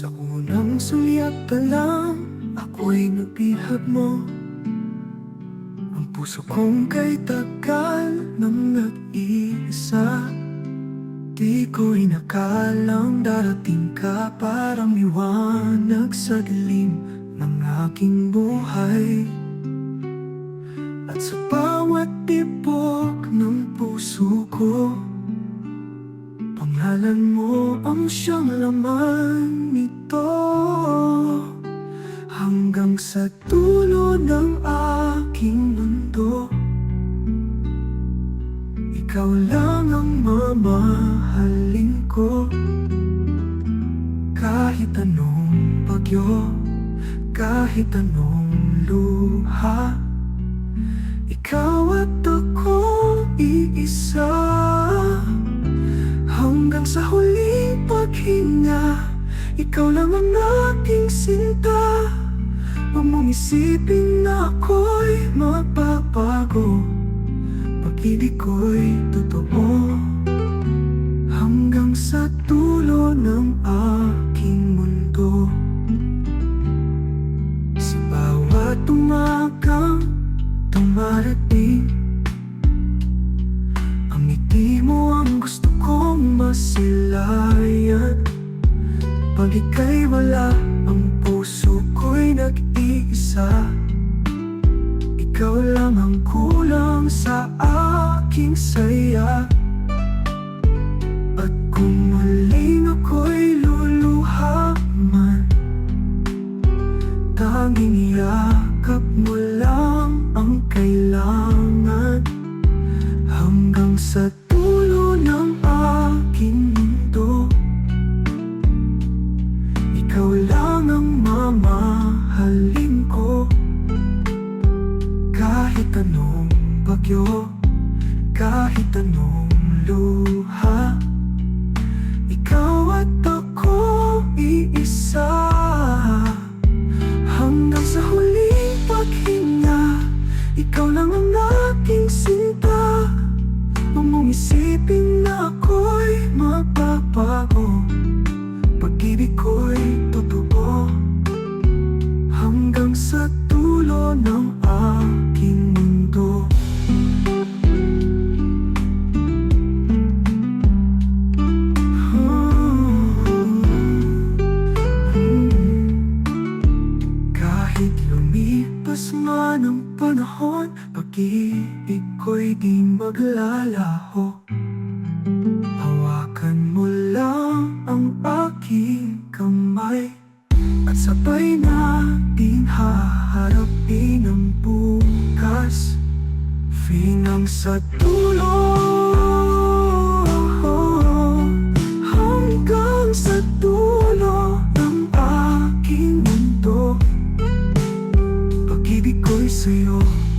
Sa unang sulyap pa lang Ako'y nabihag mo. Ang puso kong kay tagal Nang nag-iisa. Di ko inakalang darating ka Parang liwanag sa dilim Ng aking buhay. At sa bawat tibok ng puso ko Pangalan mo siyang laman nito. Hanggang sa dulo ng aking mundo Ikaw lang ang mamahalin ko. Kahit anong bagyo Kahit anong luha paghinga Ikaw lang ang aking sinta. Huwag mong isipin na ako'y magbabago. Pag-ibig ko'y totoo Hanggang sa dulo ng aking mundo. Sa bawat umagang dumarating Pag ika'y wala, ang puso ko'y nag-iisa. Ikaw lang ang kulang sa aking saya Kahit anong bagyo Kahit anong luha Lumipas man ang panahon Pag-ibig ko'y di maglalaho. Hawakan mo lang ang aking kamay At sabay natin haharapin ang bukas. Finang sa tuwa 自由。